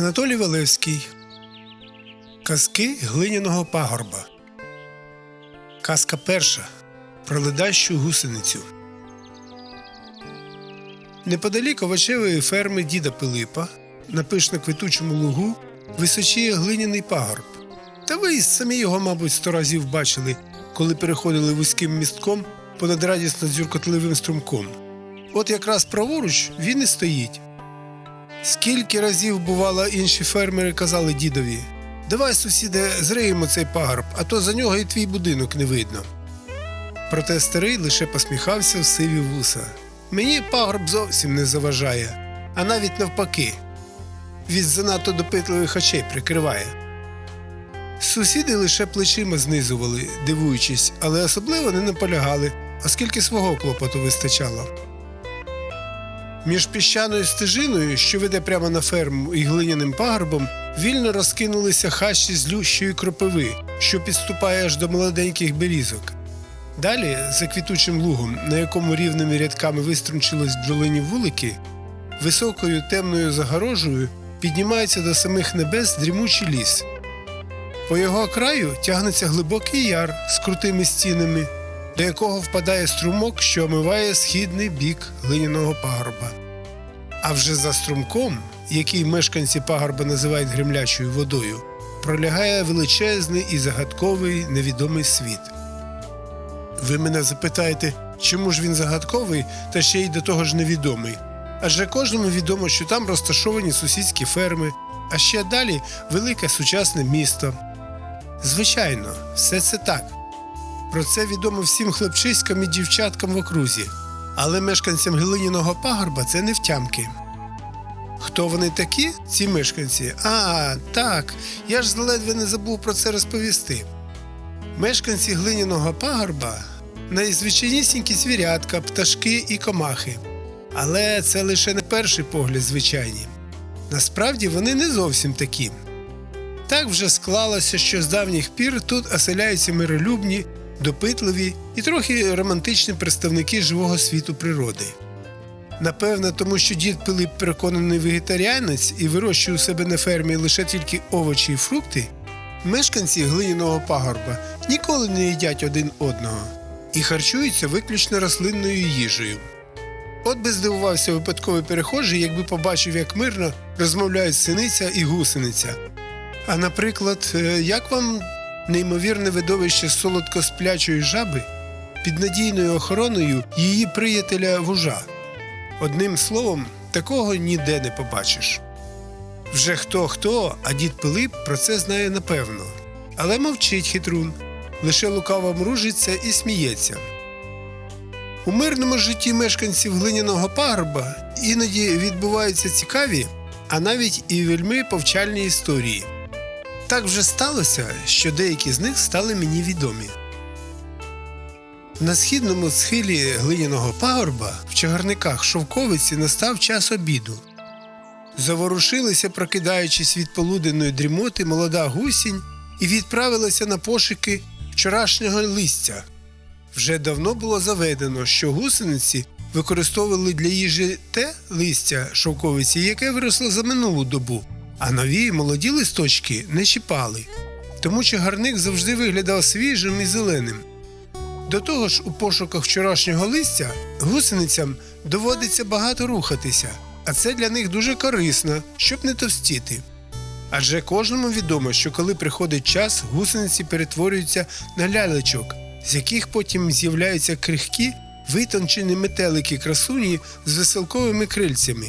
Анатолій Валевський. Казки глиняного пагорба. Казка перша. Про ледащу гусеницю. Неподалік овочевої ферми діда Пилипа на пишно квітучому лугу височіє глиняний пагорб. Та ви самі його, мабуть, сто разів бачили, коли переходили вузьким містком понад радісно дзюркотливим струмком. От якраз праворуч він і стоїть. Скільки разів, бувало, інші фермери казали дідові Давай, сусіде, зриємо цей пагорб, а то за нього і твій будинок не видно. Проте старий лише посміхався в сиві вуса. Мені пагорб зовсім не заважає, а навіть навпаки. Від занадто допитливих очей прикриває. Сусіди лише плечима знизували, дивуючись, але особливо не наполягали, оскільки свого клопоту вистачало. Між піщаною стежиною, що веде прямо на ферму, і глиняним пагорбом, вільно розкинулися хащі злющої кропиви, що підступає аж до молоденьких берізок. Далі, за квітучим лугом, на якому рівними рядками виструнчились бджолині вулики, високою темною загорожею піднімається до самих небес дрімучий ліс. По його краю тягнеться глибокий яр з крутими стінами, до якого впадає струмок, що омиває східний бік глиняного пагорба. А вже за струмком, який мешканці пагорба називають гремлячою водою, пролягає величезний і загадковий невідомий світ. Ви мене запитаєте, чому ж він загадковий та ще й до того ж невідомий? Адже кожному відомо, що там розташовані сусідські ферми, а ще далі велике сучасне місто. Звичайно, все це так. Про це відомо всім хлопчиськам і дівчаткам в окрузі, але мешканцям глиняного пагорба це не втямки. Хто вони такі, ці мешканці? А, так, я ж заледве не забув про це розповісти. Мешканці глиняного пагорба найзвичайнісінькі звірятка, пташки і комахи. Але це лише на перший погляд звичайні. Насправді вони не зовсім такі. Так вже склалося, що з давніх пір тут оселяються миролюбні, допитливі і трохи романтичні представники живого світу природи. Напевно, тому що дід Пилип переконаний вегетаріанець і вирощує у себе на фермі лише тільки овочі і фрукти, мешканці глиняного пагорба ніколи не їдять один одного і харчуються виключно рослинною їжею. От би здивувався випадковий перехожий, якби побачив, як мирно розмовляють синиця і гусениця. А наприклад, е, як вам неймовірне видовище солодкосплячої жаби під надійною охороною її приятеля вужа? Одним словом, такого ніде не побачиш. Вже хто хто, а дід Пилип про це знає напевно. Але мовчить хитрун, лише лукаво мружиться і сміється. У мирному житті мешканців глиняного пагорба іноді відбуваються цікаві, а навіть і вельми повчальні історії. Так вже сталося, що деякі з них стали мені відомі. На східному схилі глиняного пагорба в чагарниках шовковиці настав час обіду. Заворушилися, прокидаючись від полуденної дрімоти, молода гусінь і відправилася на пошуки вчорашнього листя. Вже давно було заведено, що гусениці використовували для їжі те листя шовковиці, яке виросло за минулу добу, а нові молоді листочки не чіпали. Тому чагарник завжди виглядав свіжим і зеленим. До того ж, у пошуках вчорашнього листя гусеницям доводиться багато рухатися, а це для них дуже корисно, щоб не товстіти. Адже кожному відомо, що коли приходить час, гусениці перетворюються на лялечок, з яких потім з'являються крихкі, витончені метелики красуні з веселковими крильцями.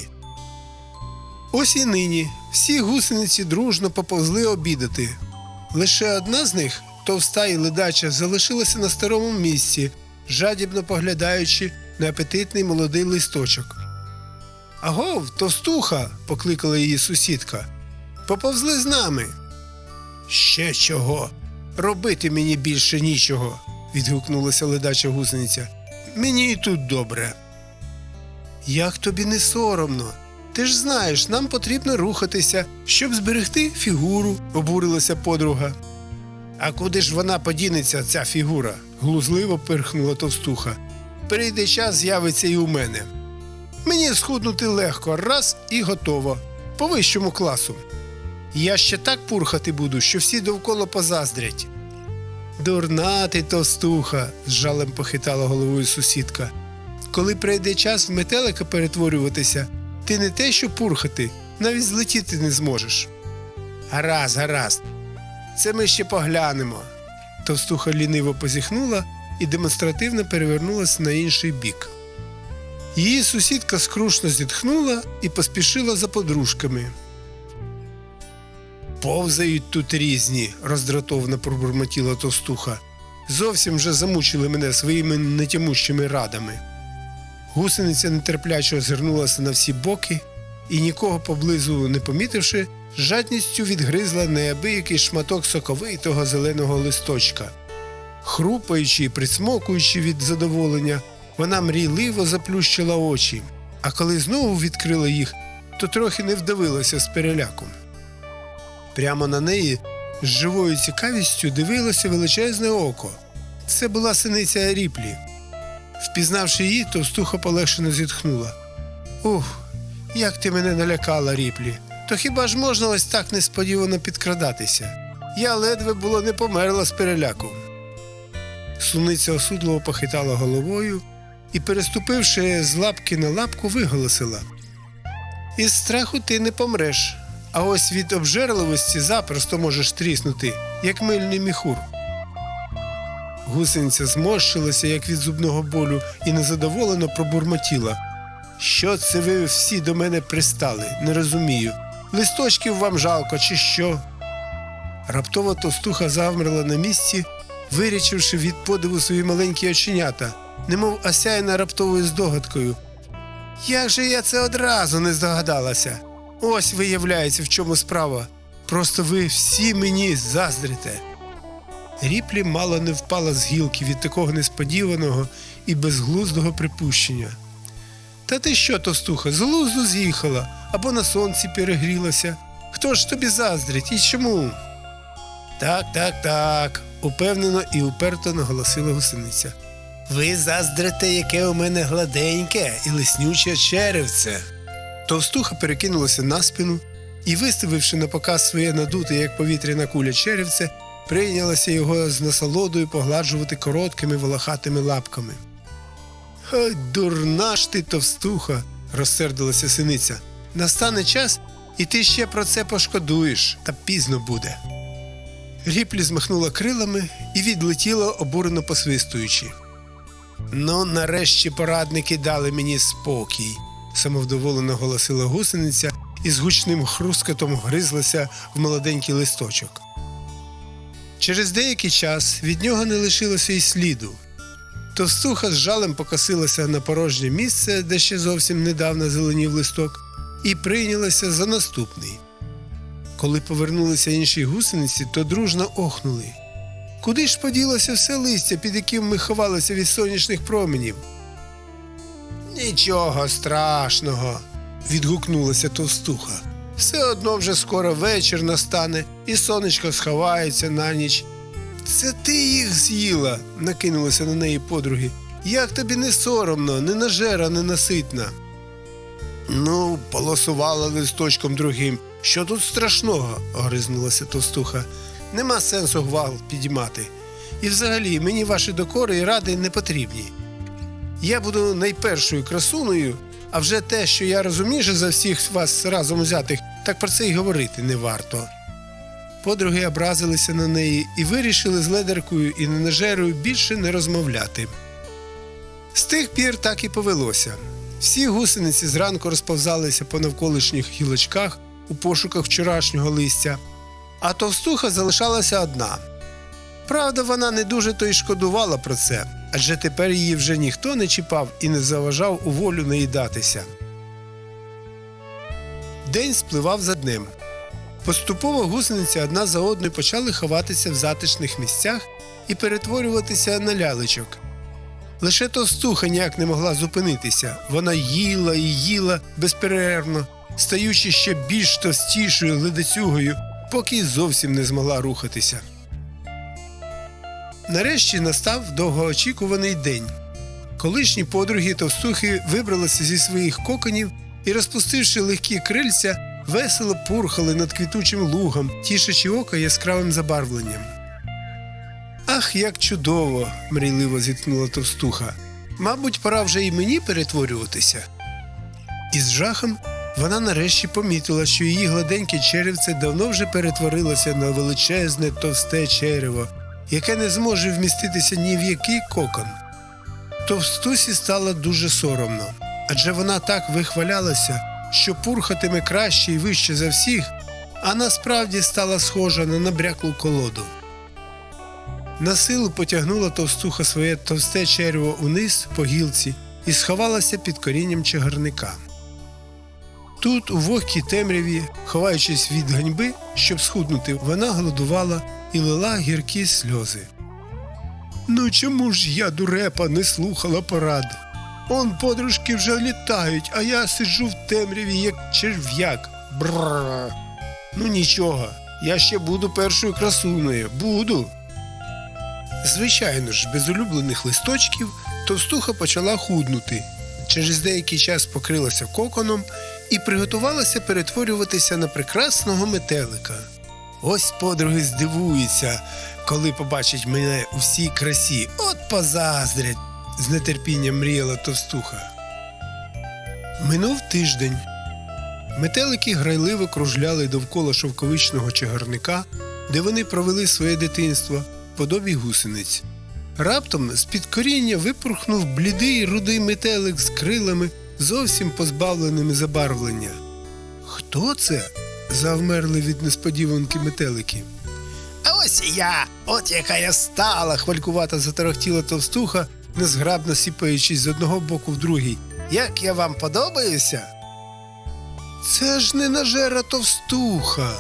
Ось і нині всі гусениці дружно поповзли обідати. Лише одна з них, товста і ледача, залишилася на старому місці, жадібно поглядаючи на апетитний молодий листочок. Агов, товстуха, покликала її сусідка. Поповзли з нами. Ще чого? Робити мені більше нічого, відгукнулася ледача гусениця. Мені і тут добре. Як тобі не соромно? Ти ж знаєш, нам потрібно рухатися, щоб зберегти фігуру, обурилася подруга. А куди ж вона подінеться, ця фігура? глузливо пирхнула товстуха. Прийде час, з'явиться і у мене. Мені схуднути легко, раз і готово, по вищому класу. Я ще так пурхати буду, що всі довкола позаздрять. Дурна ти товстуха, з жалем похитала головою сусідка. Коли прийде час в метелика перетворюватися, ти не те, що пурхати, навіть злетіти не зможеш. Гаразд, гаразд. Це ми ще поглянемо. Товстуха ліниво позіхнула і демонстративно перевернулася на інший бік. Її сусідка скрушно зітхнула і поспішила за подружками. Повзають тут різні, роздратовано пробурмотіла товстуха. Зовсім вже замучили мене своїми нетямущими радами. Гусениця нетерпляче озирнулася на всі боки і, нікого поблизу не помітивши, з жадністю відгризла неабиякий шматок соковитого зеленого листочка. Хрупаючи і присмокуючи від задоволення, вона мрійливо заплющила очі, а коли знову відкрила їх, то трохи не вдавилася з переляком. Прямо на неї з живою цікавістю дивилося величезне око. Це була синиця Ріплі. Впізнавши її, товстуха полегшено зітхнула. Ух, як ти мене налякала, Ріплі. То хіба ж можна ось так несподівано підкрадатися? Я ледве було не померла з переляку. Суниця осудливо похитала головою і, переступивши з лапки на лапку, виголосила. Із страху ти не помреш, а ось від обжерливості запросто можеш тріснути, як мильний міхур. Гусениця зморщилася, як від зубного болю, і незадоволено пробурмотіла. Що це ви всі до мене пристали? Не розумію. Листочків вам жалко, чи що? Раптово товстуха завмерла на місці, вирячивши від подиву свої маленькі оченята, немов осяяна раптовою здогадкою. Як же я це одразу не здогадалася? Ось виявляється, в чому справа. Просто ви всі мені заздрите. Ріплі мало не впала з гілки від такого несподіваного і безглуздого припущення. Та ти що, товстуха, з глузду з'їхала або на сонці перегрілася? Хто ж тобі заздрить і чому? Так, так, так, упевнено і уперто наголосила гусениця. Ви заздрите, яке у мене гладеньке і лиснюче черевце. Товстуха перекинулася на спину і, виставивши на показ своє надуте, як повітряна куля черевце, прийнялася його з насолодою погладжувати короткими волохатими лапками. Ой, дурна ж ти, товстуха, розсердилася синиця. Настане час, і ти ще про це пошкодуєш, та пізно буде. Ріплі змахнула крилами і відлетіла, обурено посвистуючи. Ну, нарешті порадники дали мені спокій, самовдоволено голосила гусениця і з гучним хрускотом гризлася в молоденький листочок. Через деякий час від нього не лишилося й сліду. Товстуха з жалем покосилася на порожнє місце, де ще зовсім недавно зеленів листок, і прийнялася за наступний. Коли повернулися інші гусениці, то дружно охнули. Куди ж поділося все листя, під яким ми ховалися від сонячних променів? Нічого страшного, відгукнулася товстуха. Все одно вже скоро вечір настане, і сонечко сховається на ніч. Це ти їх з'їла, накинулися на неї подруги. Як тобі не соромно, не нажера, не наситна. Ну, полосувала листочком другим. Що тут страшного? огризнулася товстуха. Нема сенсу гвал підіймати. І взагалі мені ваші докори і ради не потрібні. Я буду найпершою красуною, а вже те, що я розумніше за всіх вас разом взятих, так про це й говорити не варто. Подруги образилися на неї і вирішили з ледеркою і ненажерою більше не розмовляти. З тих пір так і повелося. Всі гусениці зранку розповзалися по навколишніх гілочках у пошуках вчорашнього листя, а товстуха залишалася одна. Правда, вона не дуже то й шкодувала про це, адже тепер її вже ніхто не чіпав і не заважав у волю наїдатися. День спливав за днем. Поступово гусениці одна за одною почали ховатися в затишних місцях і перетворюватися на лялечок. Лише товстуха ніяк не могла зупинитися. Вона їла і їла безперервно, стаючи ще більш товстішою ледацюгою, поки й зовсім не змогла рухатися. Нарешті настав довгоочікуваний день. Колишні подруги товстухи вибралися зі своїх коконів і, розпустивши легкі крильця, весело пурхали над квітучим лугом, тішачи око яскравим забарвленням. Ах, як чудово! мрійливо зітхнула товстуха. Мабуть, пора вже і мені перетворюватися. Із жахом вона нарешті помітила, що її гладеньке черевце давно вже перетворилося на величезне товсте черево, яке не зможе вміститися ні в який кокон. Товстусі стало дуже соромно, адже вона так вихвалялася, що пурхатиме краще і вище за всіх, а насправді стала схожа на набряклу колоду. На силу потягнула товстуха своє товсте черево униз по гілці і сховалася під корінням чагарника. Тут, у вогкій темряві, ховаючись від ганьби, щоб схуднути, вона голодувала і лила гіркі сльози. Ну чому ж я, дурепа, не слухала порад? Он подружки вже літають, а я сиджу в темряві, як черв'як. Бррр. Ну нічого, я ще буду першою красуною. Буду. Звичайно ж, без улюблених листочків товстуха почала худнути. Через деякий час покрилася коконом і приготувалася перетворюватися на прекрасного метелика. Ось подруги здивуються, коли побачать мене у всій красі. От позаздрять, з нетерпінням мріяла товстуха. Минув тиждень. Метелики грайливо кружляли довкола шовковичного чагарника, де вони провели своє дитинство в подобі гусениць. Раптом з-під коріння випорхнув блідий рудий метелик з крилами, зовсім позбавленими забарвлення. Хто це? завмерли від несподіванки метелики. А ось я, от яка я стала, хвалькувато заторохтіла товстуха, незграбно сіпаючись з одного боку в другий. Як я вам подобаюся? Це ж не нажера товстуха.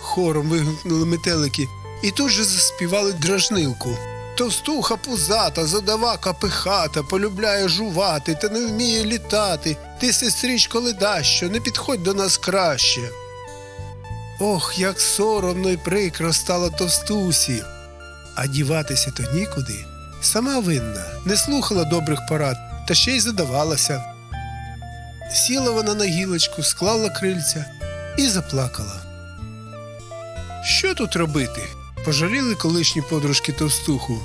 Хором вигукнули метелики і тут же заспівали дражнилку. Товстуха пузата, задавака пихата, полюбляє жувати та не вміє літати. Ти, сестричко, ледащо, не підходь до нас краще. Ох, як соромно й прикро стало товстусі. А діватися то нікуди. Сама винна, не слухала добрих порад та ще й задавалася. Сіла вона на гілочку, склала крильця і заплакала. Що тут робити? Пожаліли колишні подружки товстуху.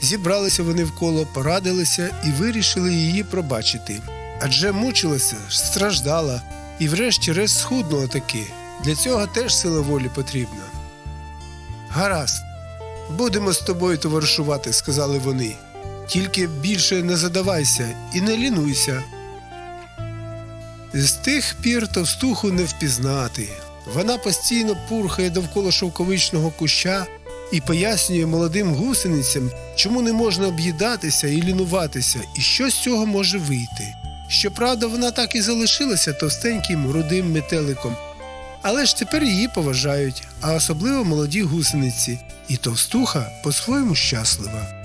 Зібралися вони вколо, порадилися і вирішили її пробачити. Адже мучилася, страждала і врешті-решт схуднула таки. Для цього теж сила волі потрібна. Гаразд, будемо з тобою товаришувати, сказали вони. Тільки більше не задавайся і не лінуйся. З тих пір товстуху не впізнати. Вона постійно пурхає довкола шовковичного куща і пояснює молодим гусеницям, чому не можна об'їдатися і лінуватися, і що з цього може вийти. Щоправда, вона так і залишилася товстеньким рудим метеликом, але ж тепер її поважають, а особливо молоді гусениці, і товстуха по-своєму щаслива.